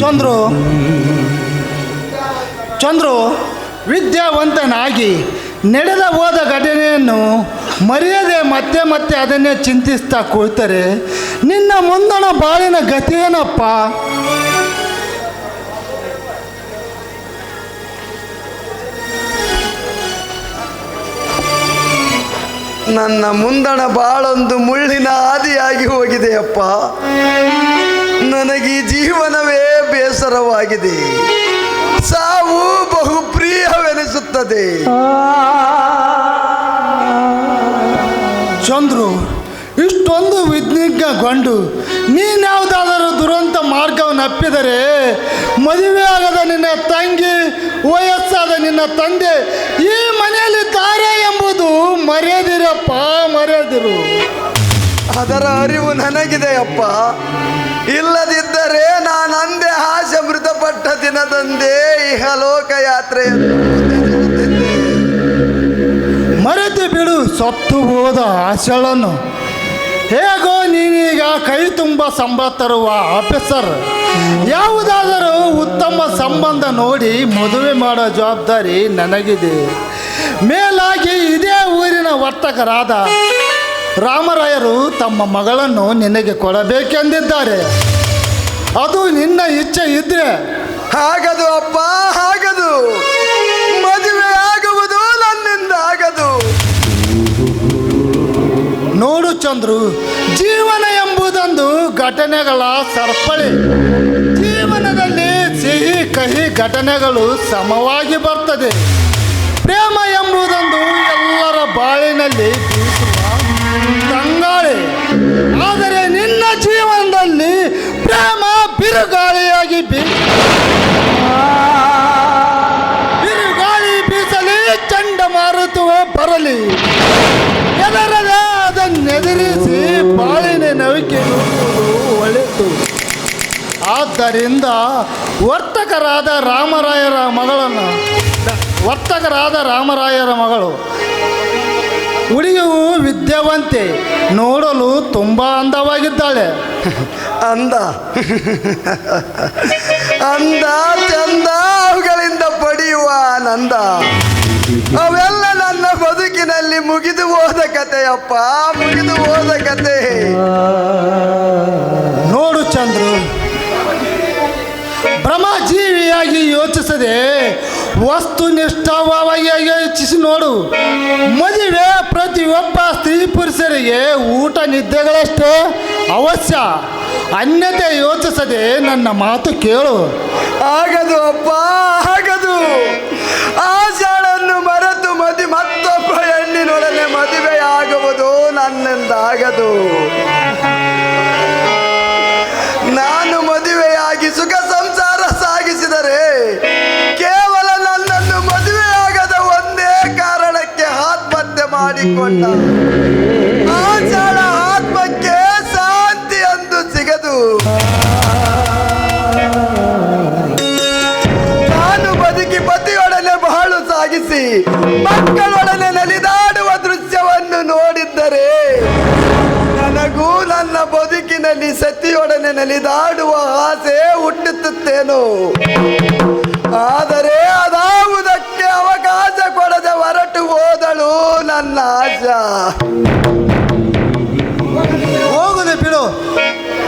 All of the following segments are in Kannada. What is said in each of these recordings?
ಚಂದ್ರು. ಚಂದ್ರು, ವಿದ್ಯಾವಂತನಾಗಿ ನಡೆದ ಹೋದ ಘಟನೆಯನ್ನು ಮರೆಯದೆ ಮತ್ತೆ ಮತ್ತೆ ಅದನ್ನೇ ಚಿಂತಿಸ್ತಾ ಕೂಳ್ತಾರೆ, ನಿನ್ನ ಮುಂದಣ ಬಾಳಿನ ಗತಿ ಏನಪ್ಪ? ನನ್ನ ಮುಂದಣ ಬಾಳೊಂದು ಮುಳ್ಳಿನ ಆದಿಯಾಗಿ ಹೋಗಿದೆಯಪ್ಪ. ನನಗೆ ಜೀವನವೇ ಬೇಸರವಾಗಿದೆ. ಸಾವು ಬಹು ಪ್ರಿಯವೆನಿಸುತ್ತದೆ ಚಂದ್ರು ಇಷ್ಟೊಂದು ವಿಜ್ಞಾನಗೊಂಡು ನೀನ್ಯಾವುದಾದರೂ ದುರಂತ ಮಾರ್ಗವನ್ನು ಅಪ್ಪಿದರೆ ಮದುವೆ ಆಗದ ನಿನ್ನ ತಂಗಿ ವಯಸ್ಸಾದ ನಿನ್ನ ತಂದೆ ಈ ಮನೆಯಲ್ಲಿದ್ದಾರೆ ಎಂಬುದು ಮರೆಯದಿರಪ್ಪ ಮರೆಯದಿರು. ಅದರ ಅರಿವು ನನಗಿದೆಯಪ್ಪ ಇಲ್ಲದಿದ್ದರೆ ನಾನು ಅಂದೇ ಆಸೆ ಮೃತಪಟ್ಟ ದಿನದಂದೇ ಇಹಲೋಕ ಯಾತ್ರೆಯನ್ನು. ಮರೆತು ಬಿಡು, ಸತ್ತು ಹೋದ ಆಸೆಗಳನ್ನು. ಹೇಗೋ ನೀನೀಗ ಕೈ ತುಂಬ ಸಂಬಳ ತರುವ ಆಫೀಸರ್. ಯಾವುದಾದರೂ ಉತ್ತಮ ಸಂಬಂಧ ನೋಡಿ ಮದುವೆ ಮಾಡೋ ಜವಾಬ್ದಾರಿ ನನಗಿದೆ. ಮೇಲಾಗಿ ಇದೇ ಊರಿನ ವರ್ತಕರಾದ ರಾಮರಾಯರು ತಮ್ಮ ಮಗಳನ್ನು ನಿನಗೆ ಕೊಡಬೇಕೆಂದಿದ್ದಾರೆ. ಅದು ನಿನ್ನ ಇಚ್ಛೆ ಇದ್ರೆ. ಹಾಗದು ಅಪ್ಪ ಹಾಗದು. ಮದುವೆ ಆಗುವುದು ನನ್ನಿಂದ ಆಗದು. ನೋಡು ಚಂದ್ರು ಜೀವನ ಎಂಬುದೊಂದು ಘಟನೆಗಳ ಸರಪಳಿ. ಜೀವನದಲ್ಲಿ ಸಿಹಿ ಕಹಿ ಘಟನೆಗಳು ಸಮವಾಗಿ ಬರ್ತದೆ. ಪ್ರೇಮ ಎಂಬುದೊಂದು ಎಲ್ಲರ ಬಾಳಿನಲ್ಲಿ ತಂಗಾಳಿ ಆದರೆ ನಿನ್ನ ಜೀವನದಲ್ಲಿ ಪ್ರೇಮ ಬಿರುಗಾಳಿಯಾಗಿ ಬಿರುಗಾಳಿ ಬೀಸಲಿ ಚಂಡಮಾರುತವೇ ಬರಲಿ. ಎದರದೆ ಅದನ್ನೆದುರಿಸಿ ಬಾಳಿನ ನವಿಕೆ ಒಳಿತು. ಆದ್ದರಿಂದ ವರ್ತಕರಾದ ರಾಮರಾಯರ ಮಗಳನ್ನು ವರ್ತಕರಾದ ರಾಮರಾಯರ ಮಗಳು ವಿದ್ಯಾವಂತೆ ನೋಡಲು ತುಂಬ ಅಂದವಾಗಿದ್ದಾಳೆ. ಅಂದ. ಅಂದ ಚಂದ ಅವುಗಳಿಂದ ಪಡೆಯುವ ನಂದ ಅವೆಲ್ಲ ನನ್ನ ಬದುಕಿನಲ್ಲಿ ಮುಗಿದು ಹೋದ ಕಥೆಯಪ್ಪ ಮುಗಿದು ಹೋದ ಕತೆ ನೋಡು ಚಂದ್ರು. ಭ್ರಮಜೀವಿಯಾಗಿ ಯೋಚಿಸದೆ ವಸ್ತುನಿಷ್ಠವಾಗಿ ಯೋಚಿಸಿ ನೋಡು. ಮದುವೆ ಪ್ರತಿಯೊಬ್ಬ ಸ್ತ್ರೀ ಪುರುಷರಿಗೆ ಊಟ ನಿದ್ದೆಗಳಷ್ಟೇ ಅವಶ್ಯ. ಅನ್ಯತೆ ಯೋಚಿಸದೆ ನನ್ನ ಮಾತು ಕೇಳು. ಆಗದು ಅಪ್ಪ, ಆಗದು. ಆಶಾಳನ್ನು ಮರೆತು ಮದಿ, ಮತ್ತೊಬ್ಬ ಹೆಣ್ಣಿನೊಡನೆ ಮದುವೆ ಆಗುವುದು ನನ್ನಿಂದ ಆಗದು ನಾನು ಮದುವೆಯಾಗಿ ಸುಖ ಮಾಡಿಕೊಂಡ. ಆಚಾಳ ಆತ್ಮಕ್ಕೆ ಶಾಂತಿ ಅಂದು ಸಿಗದು. ನಾನು ಬದುಕಿ ಪತಿಯೊಡನೆ ಬಹಳ ಸಾಗಿಸಿ, ಮಕ್ಕಳೊಡನೆ ನಲಿದಾಡುವ ದೃಶ್ಯವನ್ನು ನೋಡಿದ್ದರೆ, ನನಗೂ ನನ್ನ ಬದುಕಿನಲ್ಲಿ ಸತಿಯೊಡನೆ ನಲಿದಾಡುವ ಆಸೆ ಹುಟ್ಟುತ್ತೇನೋ. ಆದರೆ ಅದಾವುದಕ್ಕೆ ಅವಕಾಶ ಕೊಡದೆ ಹೊರಟು ಹೋದಳು ನನ್ನ ಆಶಾ. ಹೋಗದೆ ಬಿಡು.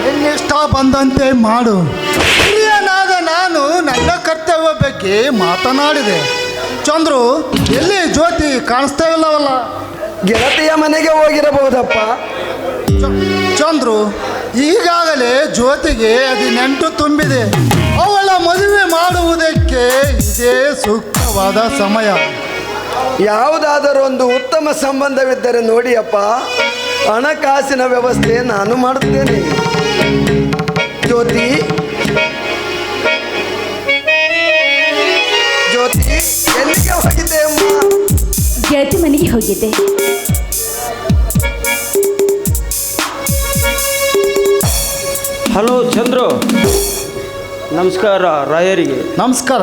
ನಿನ್ನಿಷ್ಟ ಬಂದಂತೆ ಮಾಡು. ಹಿರಿಯನಾದ ನಾನು ನನ್ನ ಕರ್ತವ್ಯ ಬಗ್ಗೆ ಮಾತನಾಡಿದೆ. ಚಂದ್ರು ಎಲ್ಲಿ ಜ್ಯೋತಿ ಕಾಣಿಸ್ತಾ ಇಲ್ಲವಲ್ಲ? ಗೆಳತಿಯ ಮನೆಗೆ ಹೋಗಿರಬಹುದಪ್ಪ. ಚಂದ್ರು ಈಗಾಗಲೇ ಜ್ಯೋತಿಗೆ ಹದಿನೆಂಟು ತುಂಬಿದೆ. ಅವಳ ಮದುವೆ ಮಾಡುವುದಕ್ಕೆ ಇದೇ ಸೂಕ್ತವಾದ ಸಮಯ. ಯಾವುದಾದರೂ ಒಂದು ಉತ್ತಮ ಸಂಬಂಧವಿದ್ದರೆ ನೋಡಿಯಪ್ಪ ಹಣಕಾಸಿನ ವ್ಯವಸ್ಥೆ ನಾನು ಮಾಡುತ್ತೇನೆ. ಜ್ಯೋತಿ. ಜ್ಯೋತಿ ಎಲ್ಲಿಗೆ ಹೋಗಿದ್ದೆ ಅಮ್ಮ? ಗೆಳತಿ ಮನೆಗೆ ಹೋಗಿದ್ದೆ. ಹಲೋ ಚಂದ್ರು. ನಮಸ್ಕಾರ ರಾಯರಿಗೆ. ನಮಸ್ಕಾರ.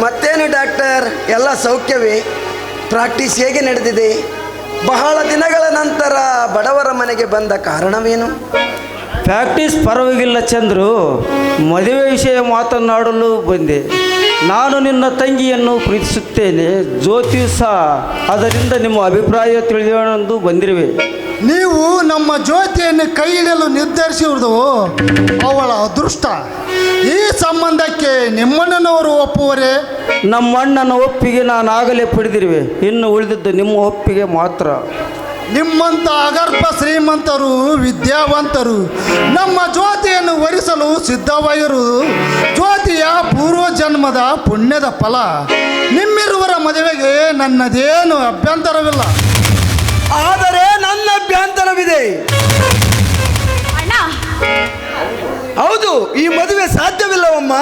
ಮತ್ತೇನು ಡಾಕ್ಟರ್? ಎಲ್ಲ ಸೌಖ್ಯವೇ? ಪ್ರಾಕ್ಟೀಸ್ ಹೇಗೆ ನಡೆದಿದೆ? ಬಹಳ ದಿನಗಳ ನಂತರ ಬಡವರ ಮನೆಗೆ ಬಂದ ಕಾರಣವೇನು? ಪ್ರಾಕ್ಟೀಸ್ ಪರವಾಗಿಲ್ಲ ಚಂದ್ರು. ಮದುವೆ ವಿಷಯ ಮಾತನಾಡಲು ಬಂದೆ. ನಾನು ನಿನ್ನ ತಂಗಿಯನ್ನು ಪ್ರೀತಿಸುತ್ತೇನೆ. ಜ್ಯೋತಿ ಸಹ ಅದರಿಂದ ನಿಮ್ಮ ಅಭಿಪ್ರಾಯ ತಿಳಿಯೋಣೆಂದು ಬಂದಿರುವೆ. ನೀವು ನಮ್ಮ ಜ್ಯೋತಿಯನ್ನು ಕೈ ಹಿಡಿಯಲು ನಿರ್ಧರಿಸಿರುವುದು ಅವಳ ಅದೃಷ್ಟ. ಈ ಸಂಬಂಧಕ್ಕೆ ನಿಮ್ಮಣ್ಣನವರು ಒಪ್ಪುವರೇ? ನಮ್ಮ ಅಣ್ಣನ ಒಪ್ಪಿಗೆ ನಾನು ಆಗಲೇ ಪಡೆದಿರುವೆ. ಇನ್ನು ಉಳಿದಿದ್ದು ನಿಮ್ಮ ಒಪ್ಪಿಗೆ ಮಾತ್ರ. ನಿಮ್ಮಂಥ ಅಗರ್ಭ ಶ್ರೀಮಂತರು ವಿದ್ಯಾವಂತರು ನಮ್ಮ ಜ್ಯೋತಿಯನ್ನು ವರಿಸಲು ಸಿದ್ಧವಾಗಿರುವುದು ಜ್ಯೋತಿಯ ಪೂರ್ವ ಜನ್ಮದ ಪುಣ್ಯದ ಫಲ. ನಿಮ್ಮಿರುವರ ಮದುವೆಗೆ ನನ್ನದೇನು ಅಭ್ಯಂತರವಿಲ್ಲ. ಆದರೆ ನನ್ನ ಅಭ್ಯಂತರವಿದೆ ಹೌದು ಈ ಮದುವೆ ಸಾಧ್ಯವಿಲ್ಲವಮ್ಮ.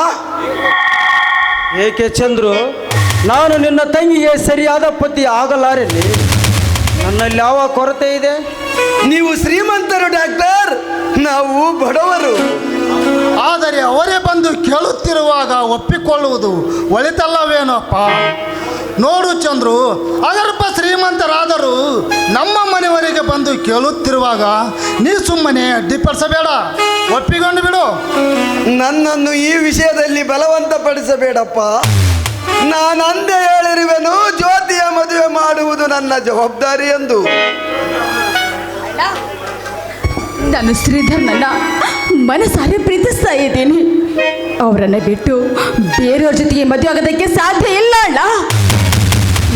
ಏಕೆ ಚಂದ್ರು ನಾನು ನಿನ್ನ ತಂಗಿಗೆ ಸರಿಯಾದ ಪತಿ ಆಗಲಾರಲ್ಲಿ. ನನ್ನಲ್ಲಿ ಯಾವ ಕೊರತೆ ಇದೆ? ನೀವು ಶ್ರೀಮಂತರು ಡಾಕ್ಟರ್. ನಾವು ಬಡವರು. ಆದರೆ ಅವರೇ ಬಂದು ಕೇಳುತ್ತಿರುವಾಗ ಒಪ್ಪಿಕೊಳ್ಳುವುದು ಒಳಿತಲ್ಲವೇನಪ್ಪ? ನೋಡು ಚಂದ್ರು ಅದರಪ್ಪ ಶ್ರೀಮಂತರಾದರೂ ನಮ್ಮ ಮನೆಯವರೆಗೆ ಬಂದು ಕೇಳುತ್ತಿರುವಾಗ ನೀ ಸುಮ್ಮನೆ ಅಡ್ಡಿಪಡಿಸಬೇಡ. ಒಪ್ಪಿಕೊಂಡು ಬಿಡು. ನನ್ನನ್ನು ಈ ವಿಷಯದಲ್ಲಿ ಬಲವಂತಪಡಿಸಬೇಡಪ್ಪ. ನಾನು ಅಂದೇ ಹೇಳಿರುವೆನು ಜ್ಯೋತಿಯ ಮದುವೆ ಮಾಡುವುದು ನನ್ನ ಜವಾಬ್ದಾರಿ ಎಂದು. ನಾನು ಶ್ರೀಧರ್ನನ್ನ ಮನಸಾರೆ ಪ್ರೀತಿಸ್ತಾ ಇದ್ದೀನಿ. ಅವರನ್ನ ಬಿಟ್ಟು ಬೇರೆಯವ್ರ ಜೊತೆಗೆ ಮದುವೆ ಆಗೋದಕ್ಕೆ ಸಾಧ್ಯ ಇಲ್ಲ ಅಣ್ಣ.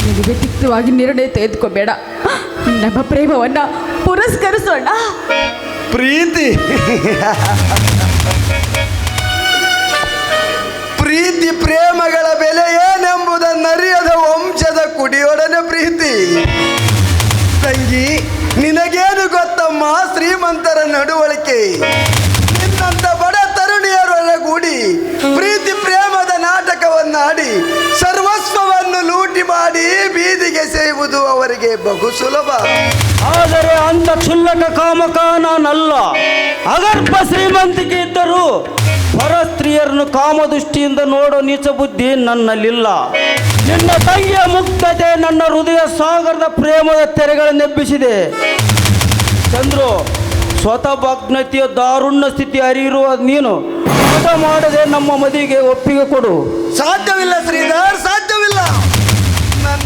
ನಿನಗೆ ತಿಕ್ತವಾಗಿ ನಿರ್ಣಯ ತೆಗೆದುಕೋಬೇಡ. ನಮ್ಮ ಪ್ರೇಮವನ್ನ ಪುರಸ್ಕರಿಸೋಣ. ಪ್ರೀತಿ. ಪ್ರೀತಿ ಪ್ರೇಮಗಳ ಬೆಲೆ ಏನೆಂಬುದನ್ನರಿಯದ ವಂಶದ ಕುಡಿಯೊಡನೆ ಪ್ರೀತಿ. ತಂಗಿ, ನಿನಗೇನು ಗೊತ್ತಮ್ಮ ಶ್ರೀಮಂತರ ನಡುವಳಿಕೆ? ನಿನ್ನಂತ ಬಡ ತರುಣಿಯರೊಳಗೂಡಿ ಪ್ರೀತಿ ಪ್ರೇಮದ ನಾಟಕವನ್ನಾಡಿ ಸರ್ವಸ್ವವನ್ನು ಲೂಟಿ ಮಾಡಿ ಬೀದಿಗೆ ಸೇವುದು ಅವರಿಗೆ ಬಹು ಸುಲಭ. ಆದರೆ ಅಂತ ಕ್ಷುಲ್ಲಕ ಕಾಮಕ ನಾನಲ್ಲ ಅಗರ್ಭ ಶ್ರೀಮಂತಿಕೆ ಇದ್ದರೂ ಪರ ಸ್ತ್ರೀಯರನ್ನು ಕಾಮದೃಷ್ಟಿಯಿಂದ ನೋಡೋ ನೀಚ ಬುದ್ಧಿ ನನ್ನಲ್ಲಿಲ್ಲ. ನಿನ್ನ ತಂಗಿಯ ಮುಕ್ತತೆ ನನ್ನ ಹೃದಯ ಸಾಗರದ ಪ್ರೇಮದ ತೆರೆಗಳನ್ನೆಬ್ಬಿಸಿದೆ ಚಂದ್ರು ಸ್ವತಃ ಭಗ್ನತೆಯ ದಾರುಣ್ಯ ಸ್ಥಿತಿ ಅರಿಯಿರುವ ನೀನು. ಮಾಡದೆ ನಮ್ಮ ಮದುವೆಗೆ ಒಪ್ಪಿಗೆ ಕೊಡು. ಸಾಧ್ಯವಿಲ್ಲ ಶ್ರೀಧರ್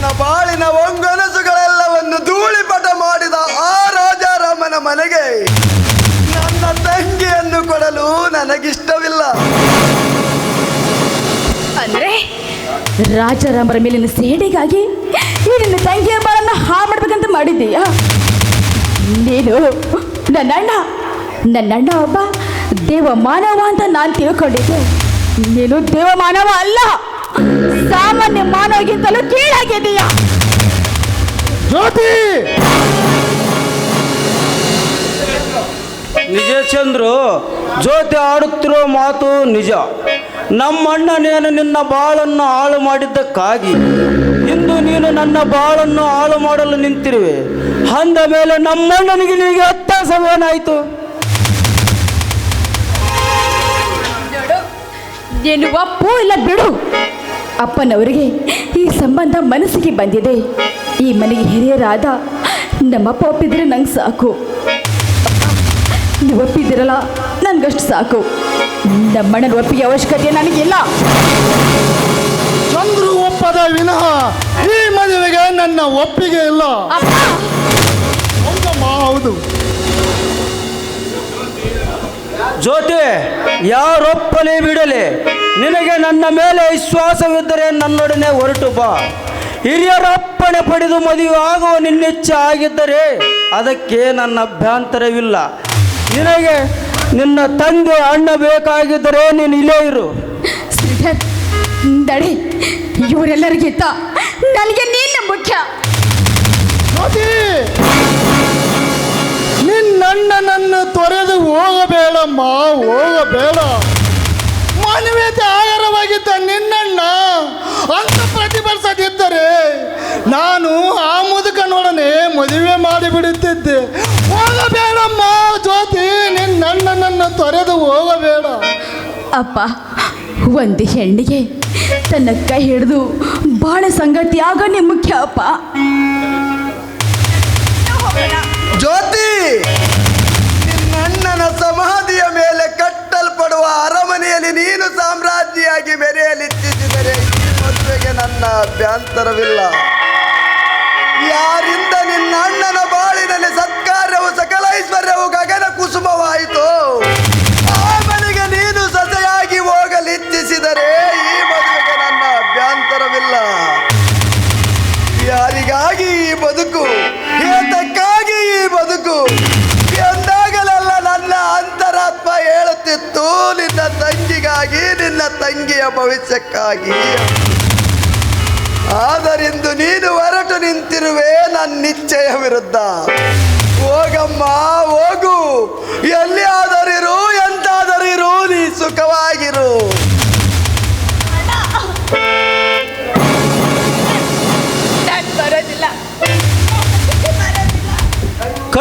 ನನ್ನ ಬಾಳಿನ ಒಂಗನಸುಗಳೆಲ್ಲವನ್ನು ಧೂಳಿಪಟ ಮಾಡಿದ ಆ ರಾಜಾರಾಮನ ಮನೆಗೆ ನನ್ನ ತಂಗಿಯನ್ನು ಕೊಡಲು ನನಗಿಷ್ಟವಿಲ್ಲ. ಅಂದ್ರೆ ರಾಜಾರಾಮರ ಮೇಲಿನ ಸೇಡಿಗಾಗಿ ಈ ನಿನ್ನ ತಂಗಿಯ ಬಾಳನ್ನ ಹಾಳು ಮಾಡ್ಬೇಕಂತ ಮಾಡಿದ್ದೀಯಾ? ನೀನು ನನ್ನಣ್ಣ ನನ್ನಣ್ಣ ಒಬ್ಬ ದೇವ ಮಾನವ ಅಂತ ನಾನು ತಿಳ್ಕೊಂಡಿದ್ದೆ. ನೀನು ದೇವ ಮಾನವ ಅಲ್ಲ. ಸಾಮಾನ್ಯ ಮಾನವಗಿಂತಲೂ ಕೀಳಾಗಿದೆಯಾ ಜ್ಯೋತಿ! ನಿಜ ಚಂದ್ರು ಜ್ಯೋತಿ ಆಡುತ್ತಿರೋ ಮಾತು ನಿಜ. ನಮ್ಮಣ್ಣನೇನು ನಿನ್ನ ಬಾಳನ್ನು ಹಾಳು ಮಾಡಿದ್ದಕ್ಕಾಗಿ. ಇಂದು ನೀನು ನನ್ನ ಬಾಳನ್ನು ಹಾಳು ಮಾಡಲು ನಿಂತಿರುವೆ. ಅಂದ ಮೇಲೆ ನಮ್ಮಣ್ಣನಿಗೆ ನಿನಗೆ ವ್ಯತ್ಯಾಸವೇನಾಯಿತು ನೀನು ಒಪ್ಪು ಇಲ್ಲ ಬಿಡು. ಅಪ್ಪನವರಿಗೆ ಈ ಸಂಬಂಧ ಮನಸ್ಸಿಗೆ ಬಂದಿದೆ. ಈ ಮನೆಗೆ ಹಿರಿಯರಾದ ನಮ್ಮಪ್ಪ ಒಪ್ಪಿದ್ರೆ ನಂಗೆ ಸಾಕು. ನೀವು ಒಪ್ಪಿದ್ದೀರಲ್ಲ ನನಗಷ್ಟು ಸಾಕು. ನಮ್ಮಣ್ಣನ ಒಪ್ಪಿಗೆ ಅವಶ್ಯಕತೆ ನನಗಿಲ್ಲ. ಚಂದ್ರು ಒಪ್ಪದ ವಿನಃ ಈ ಮದುವೆಗೆ ನನ್ನ ಒಪ್ಪಿಗೆ ಇಲ್ಲ. ಹೌದಮ್ಮ ಹೌದು. ಜ್ಯೋತಿ ಯಾರೊಪ್ಪಲೇ ಬಿಡಲಿ? ನಿನಗೆ ನನ್ನ ಮೇಲೆ ವಿಶ್ವಾಸವಿದ್ದರೆ ನನ್ನೊಡನೆ ಹೊರಟು ಬಾ. ಹಿರಿಯರ ಅಪ್ಪಣೆ ಪಡೆದು ಮದುವೆ ಆಗುವ ನಿನ್ನೆಚ್ಚೆ ಆಗಿದ್ದರೆ ಅದಕ್ಕೆ ನನ್ನ ಅಭ್ಯಂತರವಿಲ್ಲ. ನಿನಗೆ ನಿನ್ನ ತಂದೆ ಅಣ್ಣ ಬೇಕಾಗಿದ್ದರೆ ನೀನು ಇಲ್ಲೇ ಇರು. ದಡಿ ಇವರೆಲ್ಲರಿಗಿಂತ ನನಗೆ ನೀನು ಮುಖ್ಯ. ನಿನ್ನಣ್ಣ ನಿನ್ನಣ್ಣನನ್ನು ತೊರೆದು ಹೋಗಬೇಡಮ್ಮ ಹೋಗಬೇಡ. ಮಾನವೀಯತೆ ಆಧಾರವಾಗಿದ್ದ ನಿನ್ನಣ್ಣ ಅಂತ ಪ್ರತಿಭಟಿಸದಿದ್ದರೆ ನಾನು ಆ ಮುದುಕನೊಡನೆ ಮದುವೆ ಮಾಡಿಬಿಡುತ್ತಿದ್ದೆ. ಹೋಗಬೇಡಮ್ಮ ಜ್ಯೋತಿ ನಿನ್ನಣ್ಣನನ್ನು ತೊರೆದು ಹೋಗಬೇಡ. ಅಪ್ಪ ಒಂದು ಹೆಣ್ಣಿಗೆ ತನ್ನ ಕೈ ಹಿಡಿದು ಬಾಳ ಸಂಗತಿ ಆಗೋನೇ ಮುಖ್ಯ ಅಪ್ಪ. ಜ್ಯೋತಿ ನಿನ್ನಣ್ಣನ ಸಮಾಧಿಯ ಮೇಲೆ ಕಟ್ಟಲ್ಪಡುವ ಅರಮನೆಯಲ್ಲಿ ನೀನು ಸಾಮ್ರಾಜ್ಞಿಯಾಗಿ ಮೆರೆಯಲಿಚ್ಛಿಸಿದರೆ ಈ ಮದುವೆಗೆ ನನ್ನ ಅಭ್ಯಂತರವಿಲ್ಲ. ಯಾರಿಂದ ನಿನ್ನ ಅಣ್ಣನ ಬಾಳಿನಲ್ಲಿ ಸತ್ಕಾರ್ಯವು ಸಕಲ ಐಶ್ವರ್ಯವು ಗಗನ ಕುಸುಮವಾಯಿತು? ತಂಗಿಗಾಗಿ, ನಿನ್ನ ತಂಗಿಯ ಭವಿಷ್ಯಕ್ಕಾಗಿ. ಆದರಿಂದು ನೀನು ಹೊರಟು ನಿಂತಿರುವೆ ನನ್ನ ನಿಶ್ಚಯ ವಿರುದ್ಧ. ಹೋಗಮ್ಮ, ಹೋಗು. ಎಲ್ಲಿ ಆದರಿರು ಎಂತಾದರಿರು, ನೀ ಸುಖವಾಗಿರು.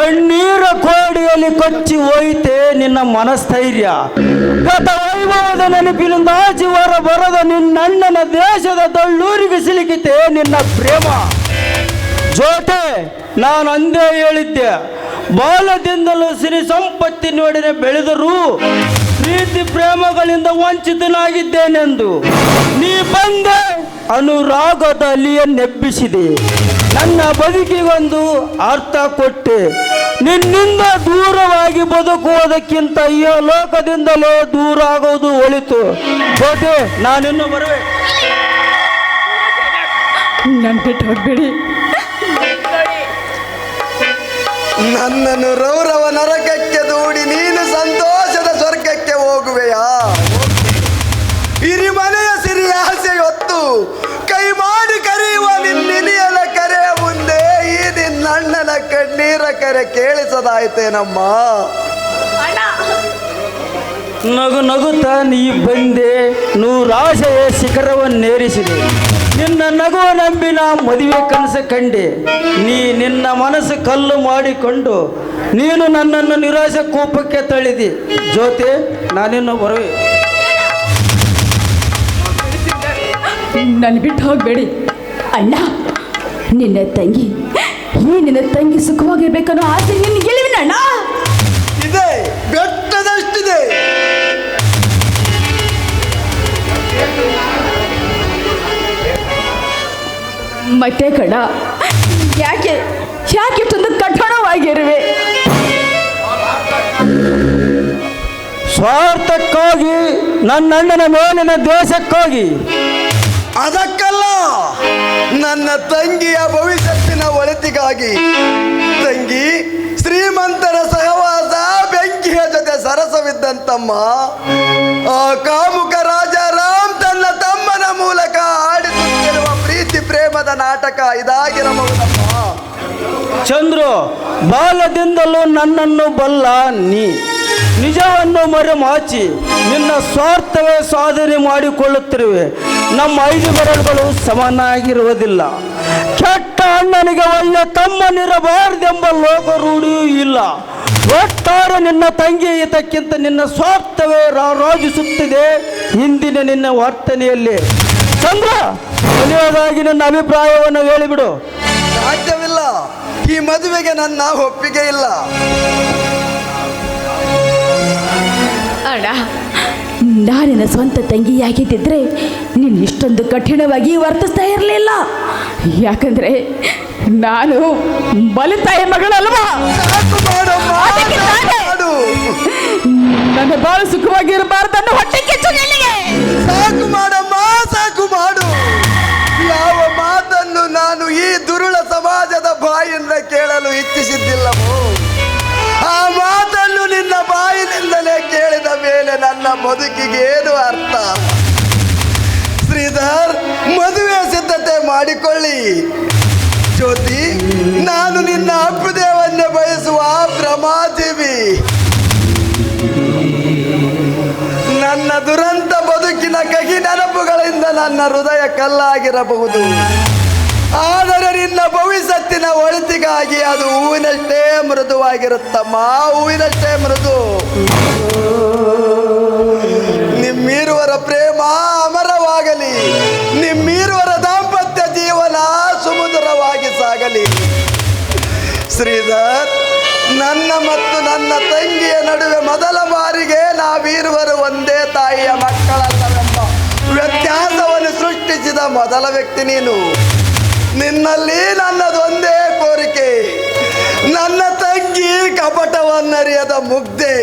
ಕಣ್ಣೀರ ಕೋಡಿಯಲ್ಲಿ ಕೊಚ್ಚಿ ಹೋಯಿತೆ ನಿನ್ನ ಮನಸ್ಥೈರ್ಯ. ಗತ ವೈಭವದ ನೆನಪಿನಿಂದ ಜೀವರ ಬರದ ನಿನ್ನಣ್ಣನ ದೇಶದ ದಳ್ಳೂರಿಗೆ ಸಿಲುಕಿತೆ ನಿನ್ನ ಪ್ರೇಮ. ಜೋಟೆ ನಾನು ಅಂದೇ ಹೇಳಿದ್ದೆ, ಬಾಲದಿಂದಲೂ ಸಿರಿ ಸಂಪತ್ತಿನೊಡನೆ ಬೆಳೆದರೂ ಪ್ರೀತಿ ಪ್ರೇಮಗಳಿಂದ ವಂಚಿತನಾಗಿದ್ದೇನೆಂದು. ನೀ ಬಂದೆ ಅನುರಾಗದ ಅಲಿಯನ್ನೆಬ್ಬಿಸಿದೆ. ನನ್ನ ಬದುಕಿಗೊಂದು ಅರ್ಥ ಕೊಟ್ಟೆ. ನಿನ್ನಿಂದ ದೂರವಾಗಿ ಬದುಕುವುದಕ್ಕಿಂತ ಈ ಲೋಕದಿಂದಲೇ ದೂರ ಆಗೋದು ಒಳಿತು. ಹೋದೆ ನಾನಿನ್ನು ಬರುವೆ. ನನ್ನ ಬಿಟ್ಟು ಹೋಗ್ಬೇಡಿ. ನನ್ನನ್ನು ರೌರವ ನರಕಕ್ಕೆ ದೂಡಿ ನೀನು ಸಂತೋಷದ ಸ್ವರ್ಗಕ್ಕೆ ಹೋಗುವೆಯಾ? ಹಿರಿಮನೆಯ ಸಿರಿ ಆಸೆ ಹೊತ್ತು ಕರೆ ಕೇಳಿಸದಾಯ್ತೇನಮ್ಮ ನಗು ನಗುತ್ತ ನೀ ಬಂದೆ ನೂರಾಶೆಯ ಶಿಖರವನ್ನೇರಿಸಿದೆ. ನಿನ್ನ ನಗುವ ನಂಬಿ ನಾ ಮದುವೆ ಕನಸು ಕಂಡೆ. ನೀ ನಿನ್ನ ಮನಸ್ಸು ಕಲ್ಲು ಮಾಡಿಕೊಂಡು ನೀನು ನನ್ನನ್ನು ನಿರಾಶೆ ಕೋಪಕ್ಕೆ ತಳ್ಳಿದಿ. ಜೊತೆ ನಾನಿನ್ನು ಬರುವೆ. ನನ್ನ ಬಿಟ್ಟು ಹೋಗಬೇಡಿ. ಅಣ್ಣ ನಿನ್ನ ತಂಗಿ ಈ ನಿನ್ನ ತಂಗಿ ಸುಖವಾಗಿರ್ಬೇಕನ್ನೋ ಆಸೆ ನಿನ್ನ ಗೆಲುವಿನ ಅಣ್ಣ? ಇದೆ ಬೆಟ್ಟದಷ್ಟಿದೆ. ಮತ್ತೆ ಕಣ. ಯಾಕೆ ಯಾಕೆ ಇಷ್ಟೊಂದು ಕಠೋರವಾಗಿರುವೆ ಸ್ವಾರ್ಥಕ್ಕಾಗಿ ನನ್ನ ಅಣ್ಣನ ಮೇಲಿನ ದೇಶಕ್ಕಾಗಿ. ಅದಕ್ಕಲ್ಲ ನನ್ನ ತಂಗಿಯ ಭವಿಷ್ಯತ್ತಿನ ಒಳಿತಿಗಾಗಿ ತಂಗಿ ಶ್ರೀಮಂತರ ಸಹವಾಸ ಬೆಂಕಿಯ ಜೊತೆ ಸರಸವಿದ್ದಂತಮ್ಮ, ಆ ಕಾಮುಕ ರಾಜ ರಾಮ್ ತನ್ನ ತಮ್ಮನ ಮೂಲಕ ಆಡಿಸುತ್ತಿರುವ ಪ್ರೀತಿ ಪ್ರೇಮದ ನಾಟಕ ಇದಾಗಿರಬಹುದಮ್ಮ. ಚಂದ್ರು ಬಾಲದಿಂದಲೂ ನನ್ನನ್ನು ಬಲ್ಲ ನೀ. ನಿಜವನ್ನು ಮರೆಮಾಚಿ, ನಿನ್ನ ಸ್ವಾರ್ಥವೇ ಸಾಧನೆ ಮಾಡಿಕೊಳ್ಳುತ್ತಿರುವೆ. ನಮ್ಮ ಐದು ಬೆರಳುಗಳು ಸಮನಾಗಿರುವುದಿಲ್ಲ. ಕೆಟ್ಟ ಅಣ್ಣನಿಗೆ ಒಳ್ಳೆ ತಮ್ಮನಿರಬಾರದೆಂಬ ಲೋಕ ರೂಢಿಯೂ ಇಲ್ಲ. ಒಟ್ಟಾರೆ ನಿನ್ನ ತಂಗಿ ಹಿತಕ್ಕಿಂತ ನಿನ್ನ ಸ್ವಾರ್ಥವೇ ರಾರಾಜಿಸುತ್ತಿದೆ ಹಿಂದಿನ ನಿನ್ನ ವರ್ತನೆಯಲ್ಲಿ. ಚಂದ್ರ ಕೊನೆಯದಾಗಿ ನನ್ನ ಅಭಿಪ್ರಾಯವನ್ನು ಹೇಳಿಬಿಡು. ಸಾಧ್ಯವಿಲ್ಲ. ಈ ಮದುವೆಗೆ ನನ್ನ ಒಪ್ಪಿಗೆ ಇಲ್ಲ. ಅಣ್ಣ ನಾನಿನ ಸ್ವಂತ ತಂಗಿಯಾಗಿದ್ದಿದ್ರೆ ನೀನು ಇಷ್ಟೊಂದು ಕಠಿಣವಾಗಿ ವರ್ತಿಸ್ತಾ ಇರಲಿಲ್ಲ. ಯಾಕಂದ್ರೆ ನಾನು ಬಲಿತಾಯಿ ಮಗಳಲ್ವಾ? ನನ್ನ ಬಾಳು ಸುಖವಾಗಿರಬಾರ್ದನ್ನು ಹೊಟ್ಟೆ ಕಿಚ್ಚು ಸಾಕು ಮಾಡಮ್ಮ, ಸಾಕು ಮಾಡು. ಯಾವ ಮಾತನ್ನು ನಾನು ಈ ದುರುಳ ಸಮಾಜದ ಬಾಯಿಂದ ಕೇಳಲು ಇಚ್ಛಿಸಿದ್ದಿಲ್ಲವೋ? ಆ ಮಾತನ್ನು ನಿನ್ನ ಬಾಯಿನಿಂದಲೇ ಕೇಳಿದ ಮೇಲೆ ನನ್ನ ಬದುಕಿಗೆ ಏನು ಅರ್ಥ? ಶ್ರೀಧರ್, ಮದುವೆ ಸಿದ್ಧತೆ ಮಾಡಿಕೊಳ್ಳಿ. ಜ್ಯೋತಿ, ನಾನು ನಿನ್ನ ಅಭ್ಯುದಯವನ್ನೇ ಬಯಸುವ ಭ್ರಮಾದೇವಿ ನನ್ನ ದುರಂತ ಬದುಕಿನ ಕಹಿ ನೆನಪುಗಳಿಂದ ನನ್ನ ಹೃದಯ ಕಲ್ಲಾಗಿರಬಹುದು. ಆದರೆ ನಿನ್ನ ಭವಿಷ್ಯತ್ತಿನ ಒಳಿತಿಗಾಗಿ ಅದು ಹೂವಿನಷ್ಟೇ ಮೃದುವಾಗಿರುತ್ತಮ್ಮ, ಹೂವಿನಷ್ಟೇ ಮೃದು. ನಿಮ್ಮೀರುವರ ಪ್ರೇಮ ಅಮರವಾಗಲಿ. ನಿಮ್ಮಿರುವರ ದಾಂಪತ್ಯ ಜೀವನ ಸುಮಧುರವಾಗಿ ಸಾಗಲಿ. ಶ್ರೀಧರ್, ನನ್ನ ಮತ್ತು ನನ್ನ ತಂಗಿಯ ನಡುವೆ ಮೊದಲ ಬಾರಿಗೆ ನಾವಿರುವರು ಒಂದೇ ತಾಯಿಯ ಮಕ್ಕಳಲ್ಲವೆಂಬ ವ್ಯತ್ಯಾಸವನ್ನು ಸೃಷ್ಟಿಸಿದ ಮೊದಲ ವ್ಯಕ್ತಿ ನೀನು. ನಿನ್ನಲ್ಲಿ ನನ್ನದೊಂದೇ ಕೋರಿಕೆ. ನನ್ನ ತಂಗಿ ಕಪಟವನ್ನರಿಯದ ಮುಗ್ಧೆ.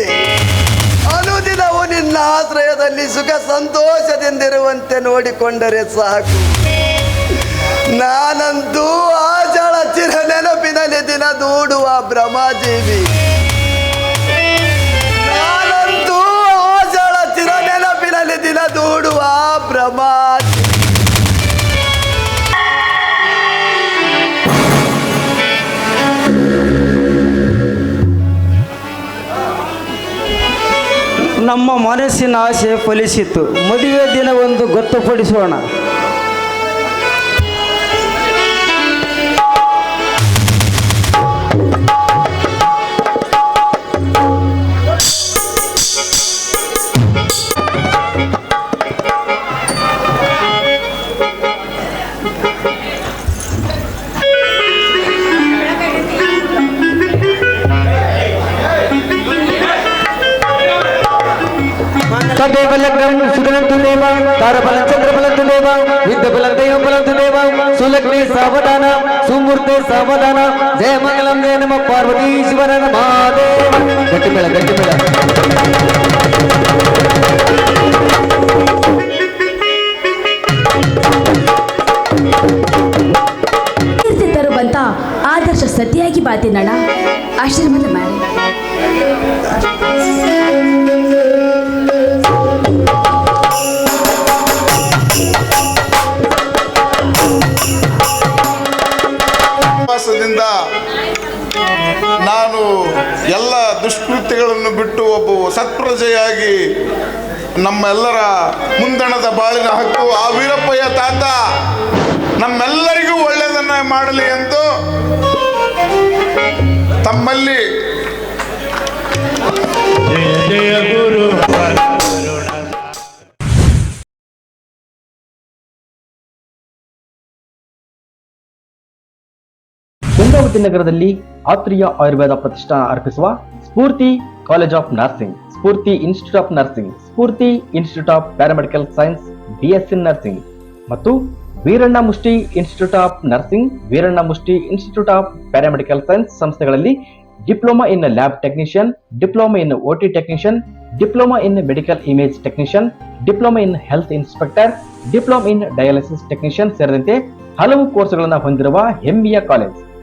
ನಿನ್ನ ಆಶ್ರಯದಲ್ಲಿ ಸುಖ ಸಂತೋಷದಿಂದಿರುವಂತೆ ನೋಡಿಕೊಂಡರೆ ಸಾಕು. ನಾನಂತೂ ಆಜಳ ಚಿರ ನೆನಪಿನಲ್ಲಿ ದಿನ ದೂಡುವ ಭ್ರಮಾಜೀವಿ ನಾನಂತೂ ಆಜಳ ಚಿರ ನೆನಪಿನಲ್ಲಿ ದಿನ ದೂಡುವ ಭ್ರಮಜೀವಿ ನಮ್ಮ ಮನಸ್ಸಿನ ಆಸೆ ಫಲಿಸಿತು ಮದುವೆ ದಿನವೊಂದು ಗೊತ್ತುಪಡಿಸೋಣ. வீரர்களே சவதானம் சுமுர்த்தே சவதானம் ஜெயமங்கலம் ஜெய நம பார்வதி சிவன மாதேவன் கட்டுமேளம் கட்டுமேளம் ಗಂಗಾವತಿ ನಗರದಲ್ಲಿ ಆತ್ರಿಯ ಆಯುರ್ವೇದ ಪ್ರತಿಷ್ಠಾನ ಅರ್ಪಿಸುವ Spoorthi college of nursing, Spoorthi institute of nursing, Spoorthi institute of paramedical science, BSc nursing ಮತ್ತು Veeranna Mushti institute of nursing, Veeranna Mushti institute of paramedical science ಸಂಸ್ಥೆಗಳಲ್ಲಿ diploma in lab technician, diploma in OT technician, diploma in medical image technician, diploma in health inspector, diploma in dialysis technician ಸೇರಿದಂತೆ ಹಲವು ಕೋರ್ಸ್ಗಳನ್ನು ಹೊಂದಿರುವ ಹೆಮ್ಮೆಯ ಕಾಲೇಜ್.